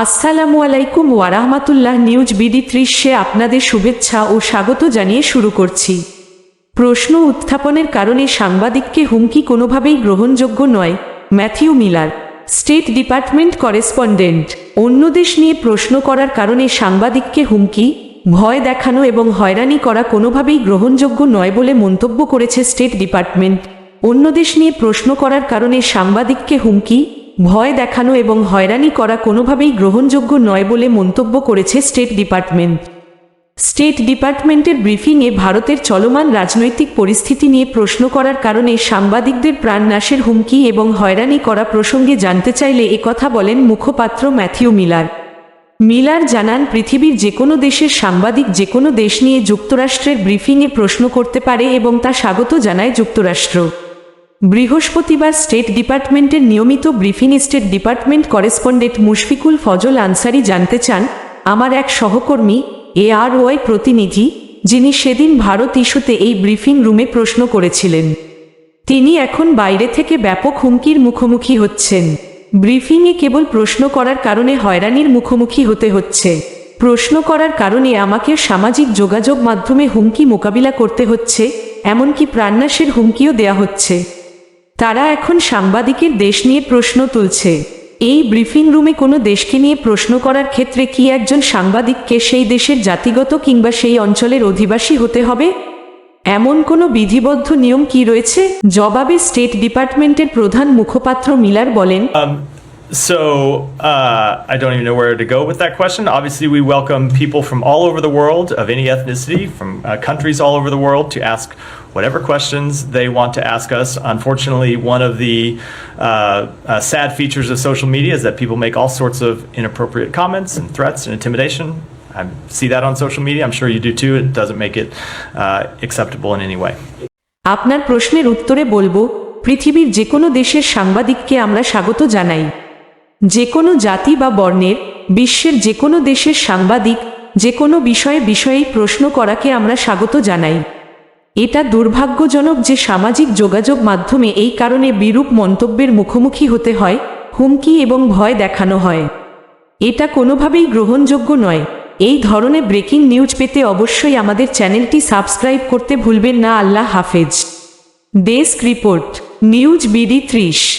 আসসালামু আলাইকুম ওয়ারাহমাতুল্লাহ news BD ত্রিশে আপনাদের শুভেচ্ছা ও স্বাগত জানিয়ে শুরু করছি। প্রশ্ন উত্থাপনের কারণে সাংবাদিককে হুমকি কোনোভাবেই গ্রহণযোগ্য নয়, Matthew Miller, state department correspondent. অন্য দেশ নিয়ে প্রশ্ন করার কারণে সাংবাদিককে হুমকি, ভয় দেখানো এবং হয়রানি করা কোনোভাবেই গ্রহণযোগ্য নয় বলে মন্তব্য করেছে স্টেট ডিপার্টমেন্ট। অন্য দেশ নিয়ে প্রশ্ন করার কারণে সাংবাদিককে হুমকি ভয় দেখানো এবং হয়রানি করা কোনোভাবেই গ্রহণযোগ্য নয় বলে মন্তব্য করেছে স্টেট ডিপার্টমেন্ট। স্টেট ডিপার্টমেন্টের ব্রিফিংয়ে ভারতের চলমান রাজনৈতিক পরিস্থিতি নিয়ে প্রশ্ন করার কারণে সাংবাদিকদের প্রাণনাশের হুমকি এবং হয়রানি করা প্রসঙ্গে জানতে চাইলে একথা বলেন মুখপাত্র ম্যাথিউ মিলার। মিলার জানান, পৃথিবীর যে কোনো দেশের সাংবাদিক যে কোনো দেশ নিয়ে যুক্তরাষ্ট্রের ব্রিফিংয়ে প্রশ্ন করতে পারে এবং তা স্বাগত জানায় যুক্তরাষ্ট্র। বৃহস্পতিবার স্টেট ডিপার্টমেন্টের নিয়মিত briefing state department correspondent Mushfiqul Fazal Ansari জানতে চান, আমার এক সহকর্মী, এ আর ওয়াই প্রতিনিধি, যিনি সেদিন ভারত ইস্যুতে এই ব্রিফিং রুমে প্রশ্ন করেছিলেন। তিনি এখন বাইরে থেকে ব্যাপক হুমকির মুখোমুখি হচ্ছেন। ব্রিফিংয়ে কেবল প্রশ্ন করার কারণে হয়রানির মুখোমুখি হতে হচ্ছে। প্রশ্ন করার কারণে আমাকে সামাজিক যোগাযোগ মাধ্যমে হুমকি মোকাবিলা করতে হচ্ছে, এমনকি প্রাণনাশের হুমকিও দেয়া হচ্ছে। তারা এখন সাংবাদিকের দেশ নিয়ে প্রশ্ন তুলছে। এই ব্রিফিং রুমে কোনো দেশকে নিয়ে প্রশ্ন করার ক্ষেত্রে কি একজন সাংবাদিককে সেই দেশের জাতিগত কিংবা সেই অঞ্চলের অধিবাসী হতে হবে? এমন কোনো বিধিবদ্ধ নিয়ম কি রয়েছে? জবাবে স্টেট ডিপার্টমেন্টের প্রধান মুখপাত্র মিলার বলেন So uh, I don't even know where to go with that question. Obviously, we welcome people from all over the world of any ethnicity, from uh, countries all over the world, to ask whatever questions they want to ask us. Unfortunately, one of the uh, uh, sad features of social media is that people make all sorts of inappropriate comments and threats and intimidation. I see that on social media. I'm sure you do too. It doesn't make it uh, acceptable in any way. আপনার প্রশ্নের উত্তরে বলবো পৃথিবীর যে কোনো দেশের সাংবাদিককে আমরা স্বাগত জানাই যে কোনো জাতি বা বর্ণের, বিশ্বের যে কোনো দেশের সাংবাদিক যে কোনো বিষয়ে বিষয়েই প্রশ্ন করাকে আমরা স্বাগত জানাই। এটা দুর্ভাগ্যজনক যে সামাজিক যোগাযোগ মাধ্যমে এই কারণে বিরূপ মন্তব্যের মুখোমুখি হতে হয়, হুমকি এবং ভয় দেখানো হয়। এটা কোনোভাবেই গ্রহণযোগ্য নয়। এই ধরনের ব্রেকিং নিউজ পেতে অবশ্যই আমাদের চ্যানেলটি সাবস্ক্রাইব করতে ভুলবেন না। আল্লাহ হাফেজ। ডেস্ক রিপোর্ট, নিউজ বিডি ত্রিশ।